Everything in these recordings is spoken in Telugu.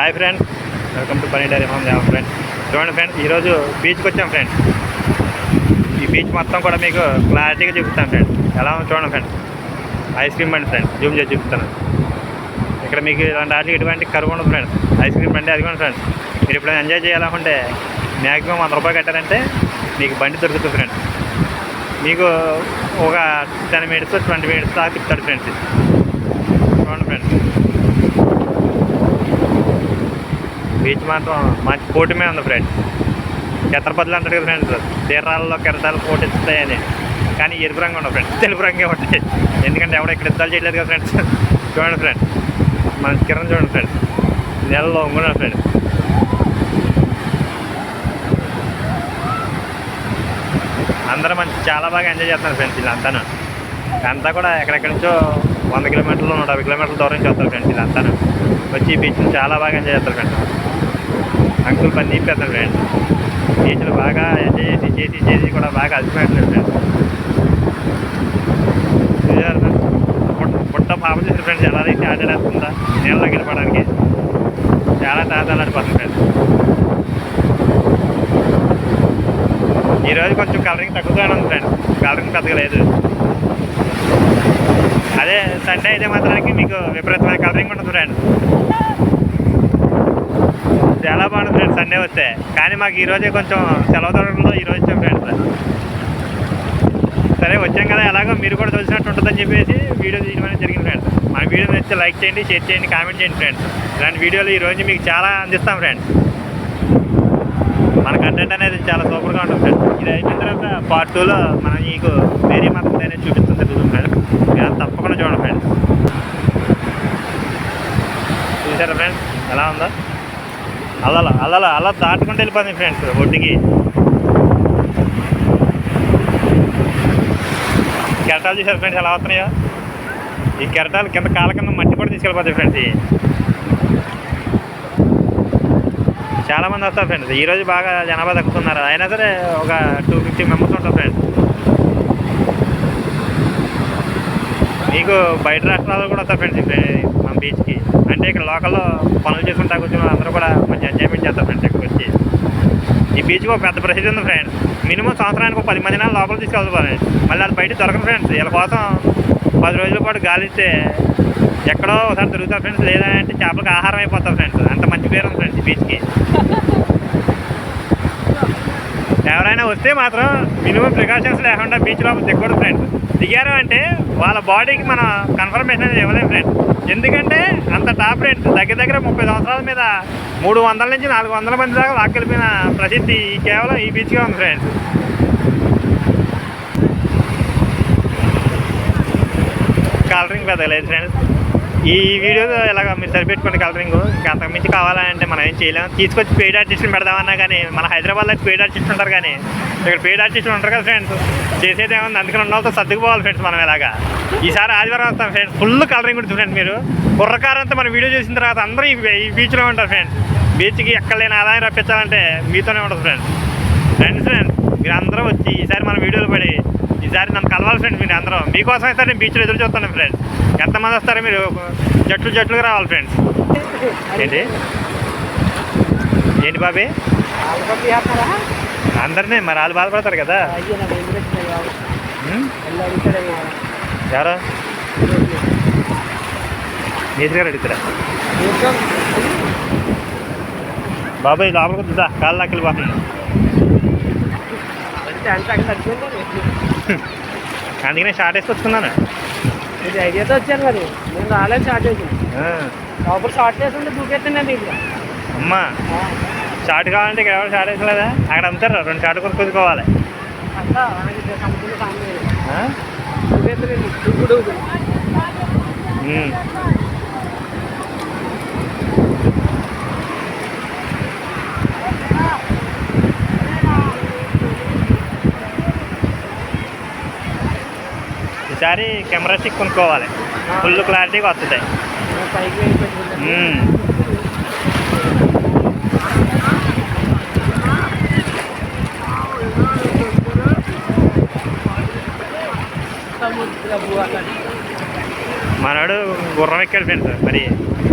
హాయ్ ఫ్రెండ్స్ వెల్కమ్ టు పని డైరీ హోమ్ దేవ ఫ్రెండ్స్ చూడండి ఫ్రెండ్స్ ఈరోజు బీచ్కి వచ్చాం ఫ్రెండ్స్ ఈ బీచ్ మొత్తం కూడా మీకు క్లారిటీగా చూపిస్తాను ఫ్రెండ్స్ ఎలా ఉంది చూడండి ఫ్రెండ్స్ ఐస్ క్రీమ్ బండి ఫ్రెండ్స్ జూమ్ చేసి చూపిస్తాను. ఇక్కడ మీకు ఇలాంటి వాటికి ఎటువంటి కరువు ఉండదు ఫ్రెండ్స్ ఐస్ క్రీమ్ బండి అది కూడా ఫ్రెండ్స్ మీరు ఎప్పుడైనా ఎంజాయ్ చేయాలనుకుంటే మ్యాక్సిమం వంద రూపాయలు కట్టారంటే మీకు బండి దొరుకుతుంది ఫ్రెండ్స్ మీకు ఒక టెన్ మినిట్స్ ట్వంటీ మినిట్స్ దాకా ఇస్తాడు ఫ్రెండ్స్ ఇది. చూడండి ఫ్రెండ్స్ బీచ్ మాత్రం మంచి పోటీ మీద ఉంది ఫ్రెండ్స్ ఛత్రపతిలో అంటారు కదా ఫ్రెండ్స్ తీరాలలో కెరటాలు పోటీస్తాయని. కానీ ఎరుపు రంగు ఉండవు ఫ్రెండ్స్ తెలుపు రంగే ఉంటాయి. ఎందుకంటే ఎవడో ఇక్కడ యుద్ధాలు చేయలేదు కదా ఫ్రెండ్స్ చూడండి ఫ్రెండ్స్ మన కిరణ్ చూడండి ఫ్రెండ్స్ నెలలో ఉంగున్నాడు ఫ్రెండ్స్ అందరూ మంచి చాలా బాగా ఎంజాయ్ చేస్తున్నారు ఫ్రెండ్స్ వీళ్ళంతాను. అంతా కూడా ఎక్కడెక్కడి నుంచో వంద కిలోమీటర్లు నూట యాభై కిలోమీటర్ల దూరం నుంచి వస్తారు ఫ్రెండ్స్ వీళ్ళంతాను. వచ్చి ఈ బీచ్ని చాలా బాగా ఎంజాయ్ చేస్తారు ఫ్రెండ్స్ అంకుల్ పని నింపేస్తారు ఫ్రెండ్ బీచ్లు బాగా ఎంజాయ్ చేసి చేసి చేసి కూడా బాగా అలసిపోయాడు ఫ్రెండ్ చూసారు పుట్ట- పాప చేసిన ఫ్రెండ్స్. ఎలా అయితే ఆడేస్తుందా నీళ్ళకి వెళ్ళిపోవడానికి చాలా తాతాలాడిపోతుంది ఫ్రెండ్స్. ఈరోజు కొంచెం కలరింగ్ తక్కువగానే ఉంది ఫ్రెండ్స్. కలరింగ్ పెద్దగా లేదు. అదే సండే అయితే మాత్రానికి మీకు విపరీతమైన కలరింగ్ ఉంటుంది ఫ్రెండ్స్. చాలా బాగుంది ఫ్రెండ్స్ సండే వస్తే. కానీ మాకు ఈరోజే కొంచెం సెలవు దొరకడంలో ఈరోజు వచ్చాం ఫ్రెండ్స్. సరే వచ్చాం కదా ఎలాగో మీరు కూడా తెలిసినట్టు ఉంటుందని చెప్పేసి వీడియో తీయడం అనేది జరిగింది ఫ్రెండ్స్. మన వీడియో నచ్చితే లైక్ చేయండి షేర్ చేయండి కామెంట్ చేయండి ఫ్రెండ్స్. ఇలాంటి వీడియోలు ఈరోజు మీకు చాలా అందిస్తాం ఫ్రెండ్స్. మన కంటెంట్ అనేది చాలా సూపర్గా ఉంటుంది ఫ్రెండ్స్. ఇది అయిపోయిన తర్వాత పార్ట్ టూలో మనం మీకు వేరే మాత్రం అనేది చూపిస్తుంది జరుగుతుంది ఫ్రెండ్స్. మీరు తప్పకుండా చూడండి ఫ్రెండ్స్. చూసారా ఫ్రెండ్స్? ఎలా ఉందో? అలా అలా అలా దాటుకుంటూ వెళ్ళిపోయింది ఫ్రెండ్స్ ఒడ్డుకి. కెరటాలు చూసారు ఫ్రెండ్స్ ఎలా వస్తున్నాయో? ఈ కెరటాలు కింద కాల కింద మట్టి కూడా తీసుకెళ్ళిపోతాయి ఫ్రెండ్స్ చాలామంది వస్తారు ఫ్రెండ్స్ ఈరోజు బాగా జనాభా తగ్గుతున్నారు. అయినా సరే ఒక టూ ఫిఫ్టీ మెంబర్స్ ఉంటారు ఫ్రెండ్స్ మీకు బయట రాష్ట్రాలు కూడా వస్తారు ఫ్రెండ్స్ ఇక్కడ మన బీచ్కి అంటే ఇక్కడ లోకల్లో పనులు చేసుకుంటా కూర్చున్న అందరూ కూడా మంచి ఎంజాయ్మెంట్ చేస్తారు ఫ్రెండ్స్ ఇక్కడికి వచ్చి. ఈ బీచ్కి ఒక పెద్ద ప్రసిద్ధి ఉంది ఫ్రెండ్స్ మినిమం సంవత్సరానికి ఒక పది మంది నెలలు లోపల తీసుకెళ్తారు మళ్ళీ అది బయట దొరకదు ఫ్రెండ్స్ వీళ్ళ కోసం పది రోజుల పాటు గాలిస్తే ఎక్కడో ఒకసారి దొరుకుతారు ఫ్రెండ్స్ లేదంటే చేపలకు ఆహారం అయిపోతారు ఫ్రెండ్స్ అంత మంచి పేరు ఉంది ఫ్రెండ్స్ ఈ బీచ్కి ఎవరైనా వస్తే మాత్రం మినిమం ప్రికాషన్స్ లేకుండా బీచ్ లోపల దిగకూడదు ఫ్రెండ్స్ దిగారు అంటే వాళ్ళ బాడీకి మనం కన్ఫర్మేషన్ అనేది ఇవ్వలేము ఫ్రెండ్ ఎందుకంటే అంత టాప్ రేట్ దగ్గర దగ్గర ముప్పై సంవత్సరాల మీద మూడు వందల నుంచి నాలుగు వందల మంది దాకా లాక్కెళ్ళిపోయిన ప్రసిద్ధి కేవలం ఈ బీచ్గా ఉంది ఫ్రెండ్స్ కలరింగ్ పెద్దలేదు ఫ్రెండ్స్ ఈ వీడియో ఇలాగ మీరు సరిపెట్టుకోండి కలరింగ్. ఇంకా అంతకు మించి కావాలంటే మనం ఏం చేయలేము తీసుకొచ్చి పెయిడ్ ఆర్టిస్ట్ని పెడదామన్నా కానీ మన హైదరాబాద్లో పెయిడ్ ఆర్టిస్ట్ ఉంటారు కానీ ఇక్కడ పెయిడ్ ఆర్టిస్ట్ ఉంటారు కదా ఫ్రెండ్స్ చేసేది ఏముంది? అందుకని ఉన్న సర్దుకుపోవాలి ఫ్రెండ్స్ మనం ఇలాగా. ఈసారి ఆదివారం వస్తాం ఫ్రెండ్స్ ఫుల్ కలరింగ్ ఉంటుంది ఫ్రెండ్స్ మీరు. కుర్రకారంతా మన వీడియో చేసిన తర్వాత అందరూ ఈ బీచ్లో ఉంటారు ఫ్రెండ్స్ బీచ్కి ఎక్కడ లేని ఆదాయం రప్పించాలంటే మీతోనే ఉంటుంది ఫ్రెండ్స్ ఫ్రెండ్స్ ఫ్రెండ్స్ మీరు అందరూ వచ్చి ఈసారి మన వీడియోలు పడి ఈసారి నన్ను కలవాలి ఫ్రెండ్స్ మీరు అందరూ. మీకోసం అయితే నేను బీచ్లో ఎదురు చూస్తాను ఫ్రెండ్స్ ఎంతమంది వస్తారో మీరు? జట్లు జట్లుగా రావాలి ఫ్రెండ్స్. ఏంటి? ఏంటి బాబీ? అందరినీ మరి వాళ్ళు బాధపడతారు కదా? ఎవరు? నీతి గారు అడుగుతారా? బాబాయ్ లోపలికి వద్దా కాళ్ళు లాక్కెళ్ళి పోతుంది అందుకనే షార్ట్ వేసుకొచ్చుకున్నాను. ఇది ఐడియాతో వచ్చాను మరి. నేను రాలేదు షార్ట్ ఆ, లోపల షార్ట్ వేసి ఉంటే దూకెత్తాను దీంట్లో అమ్మా షార్ట్ కావాలంటే ఇక్కడ ఎవరు షార్ట్ వేసలేదా అక్కడ అమ్ముతారు రెండు షార్ట్ కొనుక్కోవాలి అట్లా మనకి సముద్రం ఈసారి కెమెరా స్టిక్ కొనుక్కోవాలి. ఫుల్ క్లారిటీగా వస్తుంది పైకి మనోడు గుర్రం ఎక్కాడు ఫ్రెండ్స్. మరి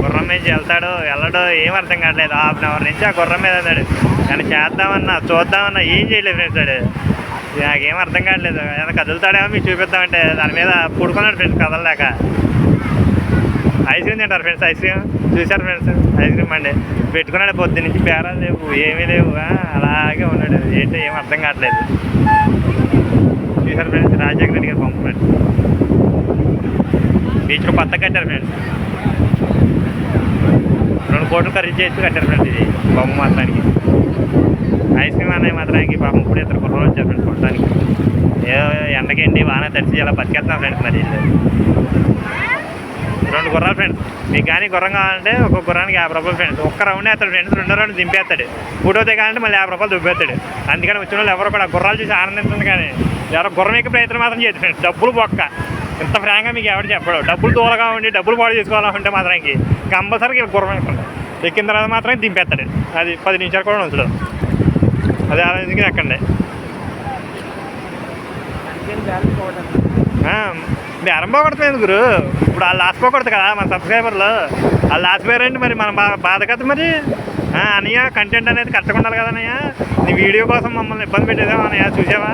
గుర్రం నుంచి వెళ్తాడు వెళ్ళడు ఏం అర్థం కావట్లేదు. హాఫ్ అన్ అవర్ నుంచి ఆ గుర్రం మీద ఉన్నాడు కానీ చేద్దామన్నా చూద్దామన్నా ఏం చేయలేదు ఫ్రెండ్స్ నాకేం అర్థం కావట్లేదు. ఏమైనా కదులుతాడేమో మీకు చూపిద్దామంటే దాని మీద పుడుకున్నాడు ఫ్రెండ్స్ కదలలేక. ఐస్ క్రీమ్ తింటారు ఫ్రెండ్స్ ఐస్ క్రీమ్ చూశారు ఫ్రెండ్స్ ఐస్ క్రీమ్ అండి. పెట్టుకున్నాడు పొద్దు నుంచి బేరాలు లేవు ఏమీ లేవు. అలాగే ఉన్నాడు. ఏంటో ఏం అర్థం కావట్లేదు. చూశారు ఫ్రెండ్స్ రాజశేఖర రెడ్డి గారు పంపు బీచ్లో కొత్త కట్టారు ఫ్రెండ్స్ రెండు కోట్లు ఖరీదు చేసి కట్టారు ఫ్రెండ్స్ ఇది. బొమ్మ మాత్రానికి. ఐస్ క్రీమ్ అన్నయ్య మాత్రానికి పాపం ఇప్పుడు ఇద్దరు కుర్రలు వచ్చారు ఫ్రెండ్స్ కొట్టడానికి. ఏదో ఎండకండి వాన తడిచి ఇలా బతికేస్తున్నాం ఫ్రెండ్స్ మరి. రెండు గుర్రాలు ఫ్రెండ్స్ మీకు కానీ గుర్రం కావాలంటే ఒక గుర్రానికి యాభై రూపాయలు ఫ్రెండ్స్ ఒక్క రౌండ్ వేస్తాడు ఫ్రెండ్స్ రెండో రౌండ్ దింపేస్తాడు. మూడో కావాలంటే మళ్ళీ యాభై రూపాయలు దుబ్బేస్తాడు. అందుకని వచ్చిన వాళ్ళు ఎవరు కూడా గుర్రాలు చూసి ఆనందించండి కానీ ఎవరో గుర్రం ఎక్కి ప్రయత్నం మాత్రం చేయదు ఫ్రెండ్స్ డబ్బులు బొక్క. ఇంత ఫ్రాంక్గా మీకు ఎవరు చెప్పడు. డబ్బులు దూరగా ఉండి డబ్బులు పాడు చేసుకోవాలంటే మాత్రానికి కంపల్సరీగా గుర్రం ఎక్కుంది ఎక్కిన తర్వాత మాత్రమే దింపేస్తాడు. అది పది నిమిషాలు కూడా ఉంచడం. అది ఆలోచించి ఎక్కండి. బేరం పోగొడుతుంది గురు? ఇప్పుడు వాళ్ళు లాసిపోకూడదు కదా మన సబ్స్క్రైబర్లు. వాళ్ళు లాసిపోయారండి మరి మన బా బాధ కదా మరి. అనయ్య కంటెంట్ అనేది కరెక్ట్గా ఉండాలి కదా అన్నయ్య నీ వీడియో కోసం మమ్మల్ని ఇబ్బంది పెట్టేదాం అన్నయ్య చూసావా?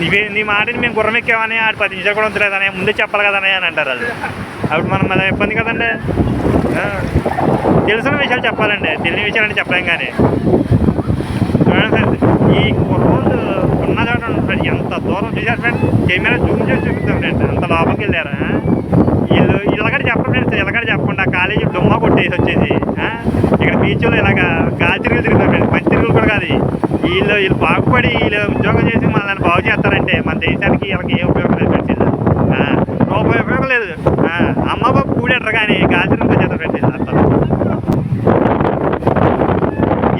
నీవే నీ మాటని మేము గుర్రం ఎక్కామని ఆడు పది నిమిషాలు కూడా ఉంచలేదు అనయ్య. ముందే చెప్పాలి కదా అని అంటారు వాళ్ళు. అప్పుడు మనం మన ఇబ్బంది కదండి. తెలిసిన విషయాలు చెప్పాలండి. తెలియని విషయాలు చెప్పలేం కానీ. చూడండి ఈ కుర్రోళ్ళు చోట ఎంత దూరం చూశారు ఫ్రెండ్ కెమెరా జూమ్ చేసి చూపిస్తాం అంత లోపలికి వెళ్ళారా? వీళ్ళు ఇలాగడ చెప్పండి ఫ్రెండ్స్ ఇలాగడ చెప్పకుండా కాలేజీ డుమ్మా కొట్టేసి వచ్చేసి ఇక్కడ బీచ్లో ఇలాగా గాలి తిరుగులు ఫ్రెండ్స్. మంచి తిరుగులు కూడా కాదు. వీళ్ళు వీళ్ళు బాగుపడి వీళ్ళు ఉద్యోగం చేసి మనల్ని బాగు చేస్తారంటే మన దేశానికి వీళ్ళకి ఏ ఉపయోగం లేదు ఫ్రెండ్స్. రూపాయి ఉపయోగం లేదు. అమ్మ బాబు కూడెట్టరు కానీ గాలి తిరుగులు వచ్చేస్తారు ఫ్రెండ్స్ వీళ్ళు అసలు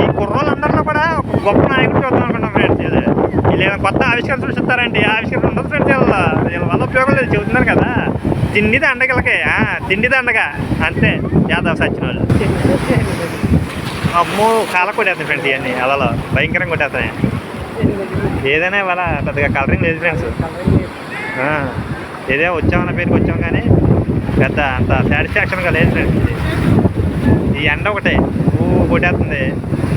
ఈ కుర్రోళ్ళందరిలో కూడా ఒక గొప్ప నాయకుడు చూద్దాం అనుకుంటాం ఫ్రెండ్స్ ఇది వీళ్ళు ఏదైనా కొత్త ఆవిష్కరణ సృష్టిస్తారండి. ఆవిష్కరణ ఉండదు ఫ్రెండ్స్ వీళ్ళ వీళ్ళ వల్ల ఉపయోగం లేదు. చెబుతున్నాను కదా. తిండి దండగలకే తిండి దండగ. అంతే. యాదవ్ సచిన వాళ్ళు అమ్మో కాల కొట్టేస్తాయి ఫ్రెండ్స్ ఇవన్నీ. అలలో. భయంకరంగా కొట్టేస్తాయి. ఏదైనా ఇవాళ పెద్దగా కలరింగ్ లేదు ఫ్రెండ్స్. ఆ, ఏదో వచ్చామన్న పేరుకి వచ్చాం కానీ పెద్ద అంత సాటిస్ఫాక్షన్గా లేదు ఫ్రెండ్స్. ఈ ఎండ ఒకటే. కొట్టేస్తుంది.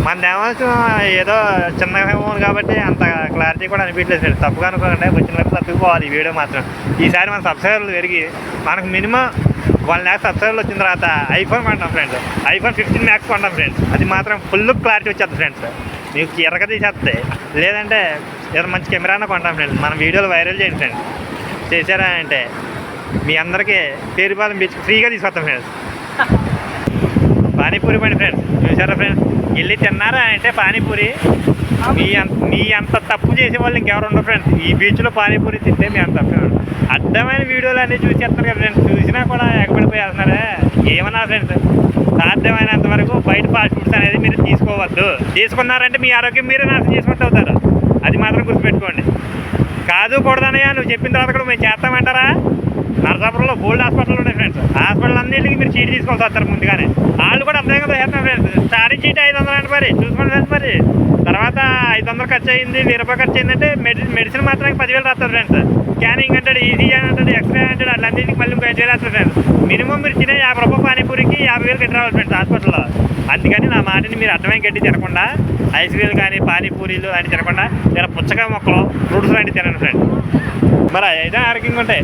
మనదేమో ఏదో చిన్న ఫోన్ కాబట్టి అంత క్లారిటీ కూడా అనిపించలేదు సార్. తప్పుగా అనుకోకుండా. వచ్చిన వరకు తప్పిపోవాలి. ఈ వీడియో మాత్రం. ఈసారి మన సబ్స్క్రైబర్లు పెరిగి మనకు మినిమం వన్ ల్యాక్ సబ్స్క్రైబర్లు వచ్చిన తర్వాత ఐఫోన్ కొంటాం ఫ్రెండ్స్ ఐఫోన్ ఫిఫ్టీన్ మ్యాక్స్ కొంటాం ఫ్రెండ్స్ అది మాత్రం ఫుల్ క్లారిటీ వచ్చేస్తుంది ఫ్రెండ్స్ మీకు ఎరగ తీసేస్తే లేదంటే ఏదో మంచి కెమెరానే కొంటాం ఫ్రెండ్స్ మన వీడియోలు వైరల్ చేయండి ఫ్రెండ్స్ చేశారా అంటే మీ అందరికీ పేరుపాలెం బీచ్ ఫ్రీగా తీసుకొస్తాం ఫ్రెండ్స్ పానీపూరి పండి ఫ్రెండ్స్ చూసారా ఫ్రెండ్స్ వెళ్ళి తిన్నారా అంటే పానీపూరి? మీ అంత మీ అంత తప్పు చేసే వాళ్ళు ఇంకెవరు ఉండరు ఫ్రెండ్స్ ఈ బీచ్లో పానీపూరి తింటే మీ అంత తప్పు అడ్డమైన వీడియోలు అన్నీ చూసేస్తారు కదా ఫ్రెండ్స్ చూసినా కూడా ఎగబడిపోయేస్తున్నారే? ఏమన్నా ఫ్రెండ్స్ సాధ్యమైనంత వరకు బయట ఫాస్ట్ ఫుడ్స్ అనేది మీరు తీసుకోవద్దు. తీసుకున్నారంటే మీ ఆరోగ్యం మీరే నాశనం చేసుకుంటూ అవుతారు. అది మాత్రం గుర్తుపెట్టుకోండి. కాదు కూడదనయ్యా నువ్వు చెప్పిన తర్వాత కూడా మేము చేస్తామంటారా? నరసాపురంలో గోల్డ్ హాస్పిటల్ ఉన్నాయి ఫ్రెండ్స్ హాస్పిటల్ అన్నింటికి మీరు చీటీ తీసుకోవాల్సి వస్తారు ముందుగానే. వాళ్ళు కూడా అంతే కదా చేస్తున్నారు ఫ్రెండ్స్ స్టార్టింగ్ చీటీ ఐదు వందలు అంటే మరి. చూసుకోండి ఫ్రెండ్స్ మరి. తర్వాత ఐదు వందలు ఖర్చు అయింది వెయ్యి రూపాయలు ఖర్చు అయిందంటే మెడి మెడిసిన్ మాత్రం పదివేలు రాస్తారు ఫ్రెండ్స్ స్కానింగ్ అంటాడు ఈసీజీ అంటాడు ఎక్స్రే అంటాడు అట్లన్నింటికి మళ్ళీ ఇంకో ఐదు వేలు రాస్తారు ఫ్రెండ్స్ మినిమం మీరు తినే యాభై రూపాయలు పానీపూరికి యాభై వేలు కట్టి రావాలి ఫ్రెండ్స్ హాస్పిటల్లో. అందుకని నా మాటని మీరు అర్థమైన గడ్డి తినకుండా ఐస్ క్రీమ్ కానీ పానీపూరీలు అని తినకుండా ఇలా పుచ్చకాయ మొక్కలు ఫ్రూట్స్ లాంటివి తినండి ఫ్రెండ్స్ మరి అయితే ఆరోగ్యంగా ఉంటాయి